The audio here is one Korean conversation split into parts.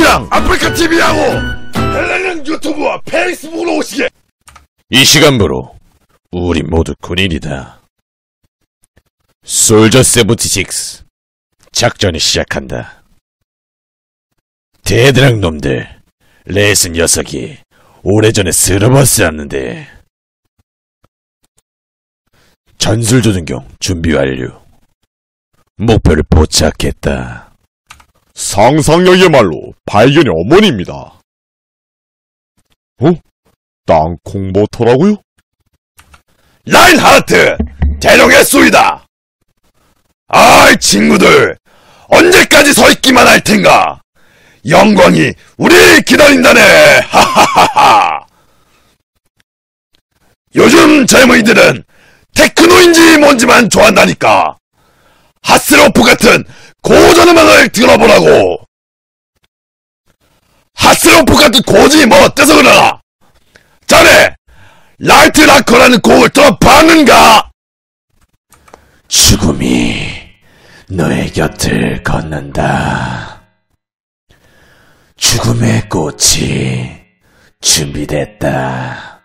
트위치랑 아프리카 TV하고 헬렌은 유튜브와 페이스북으로 오시게. 이 시간부로 우리 모두 군인이다. 솔저 76 작전이 시작한다. 대드랑 놈들 레이스 녀석이 오래전에 쓸어버스였는데 전술 조준경 준비 완료. 목표를 포착했다. 상상력이야말로 발견의 어머니입니다. 어? 땅콩버터라고요? 라인하르트 대령의 쏘이다. 아이 친구들 언제까지 서 있기만 할 텐가? 영광이 우리 기다린다네. 하하하하. 요즘 젊은이들은 테크노인지 뭔지만 좋아한다니까. 하스로프 같은 고전음악을 들어보라고. 하스로프 같은 고지 뭐 어때서 그러나? 자네 라이트 라커라는 곡을 들어봤는가? 죽음이 너의 곁을 걷는다. 죽음의 꽃이 준비됐다.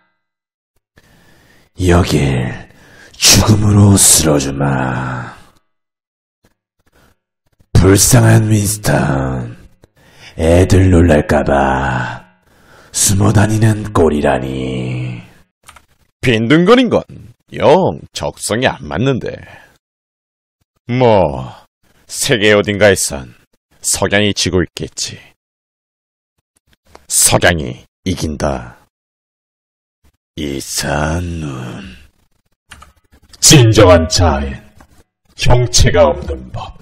여길 죽음으로 쓸어주마. 불쌍한 윈스턴. 애들 놀랄까봐 숨어 다니는 꼴이라니. 빈둥거린 건 영 적성이 안 맞는데. 뭐, 세계 어딘가에선 석양이 지고 있겠지. 석양이 이긴다. 이산눈. 진정한 자아엔 형체가 없는 법.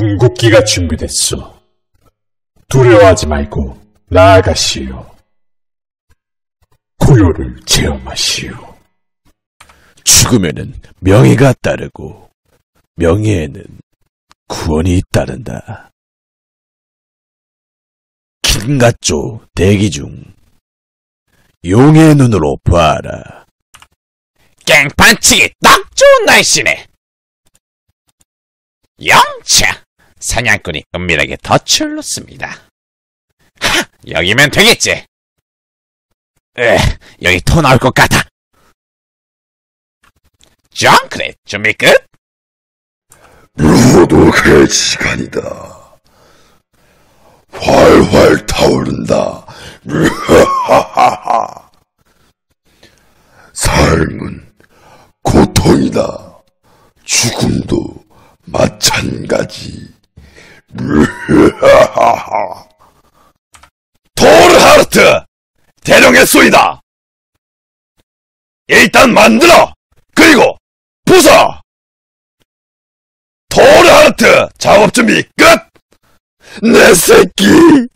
궁극기가 준비됐소. 두려워하지 말고 나아가시오. 고요를 체험하시오. 죽으면은 명예가 따르고 명예에는 구원이 따른다. 킹가쪼 대기 중 용의 눈으로 봐라. 깽판치기 딱 좋은 날씨네. 영차 사냥꾼이 은밀하게 덫을 놓습니다. 하, 여기면 되겠지. 에, 여기 토 나올 것 같아. 정크레 준비 끝. 로독의 시간이다. 활활 타오른다. 삶은 고통이다. 죽음도 마찬가지. 도르하르트! 대령의 쏘이다! 일단 만들어! 그리고 부숴! 도르하르트! 작업 준비 끝! 내 새끼!